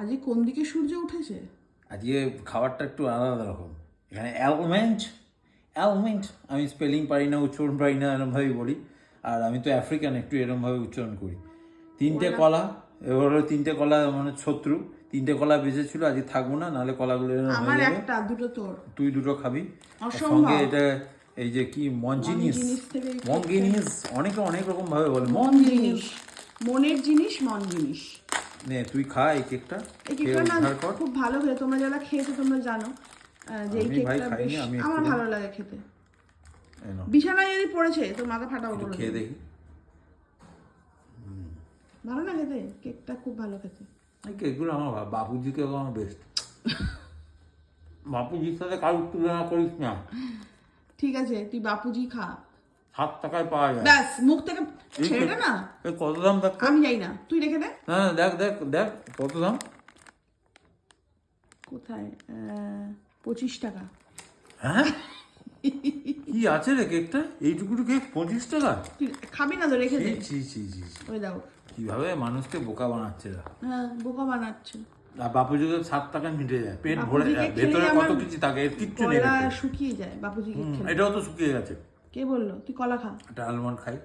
আজকে কোন দিকে সূর্য উঠেছে? আজকে খাবারটা একটু আলাদা রকম। এখানে অ্যালমেন্ট অ্যালমেন্ট আমি স্পেলিং পারি না উচ্চারণ পারি না এরমভাবেই বলি। আর আমি তো আফ্রিকান একটু এরমভাবে উচ্চারণ করি। তিনটে কলা। এবার হলো তিনটে কলা মানে শত্রু। তিনটে কলা বেঁচেছিল আজকে থাকব না নাহলে কলাগুলো আমার একটা দুটো তোর। তুই দুটো খাবি। সঙ্গে এটা এই যে কি মঞ্জিনিস মঞ্জিনিস মঙ্গিনিস অনেকে অনেক রকম ভাবে বলে। মন জিনিস মনের জিনিস মন জিনিস নে তুই খা এই কেকটা। এই কেকটা না খুব ভালো খেতে। তোমরা যারা খেয়েছো তোমরা জানো যে এই কেকটা বেশ আমার। ভালো লাগে খেতে। বিছানায় যদি পড়েছে তোর মাথা একটু বলে খেয়ে দেখি। ভালো না খেতে? কেকটা খুব ভালো খেতে। এই কেকগুলো আমার বাপুজি কেক আমার বেস্ট বাপুজির সাথে কারোর তুলনা করিস না। ঠিক আছে তুই বাপুজি খা। সাত টাকায় পাওয়া যায়। ব্যাস মুখ থেকে ছেড়ে না। কত দাম দেখ আমি যাই না। তুই রেখে দে। না না, দেখ দেখ দেখ কত দাম? কোথায়? পঁচিশ টাকা। হ্যাঁ? কি আছে রে কেকটা? এইটুকু কেক পঁচিশ টাকা? খাবি না তো রেখে দে। ছি ছি ছি। ওই দাও। কীভাবে মানুষকে বোকা বানাচ্ছে হ্যাঁ বোকা বানাচ্ছে। আর বাপুজিকে সাত টাকা মিটে যায় পেট ভরে যায়। ভেতরে কত কিছু থাকে এর কিচ্ছু নেই শুকিয়ে যায় বাপুজি এটাও তো শুকিয়ে গেছে। কে বলল? তুই কলা খা। একটা আলমন্ড খাই।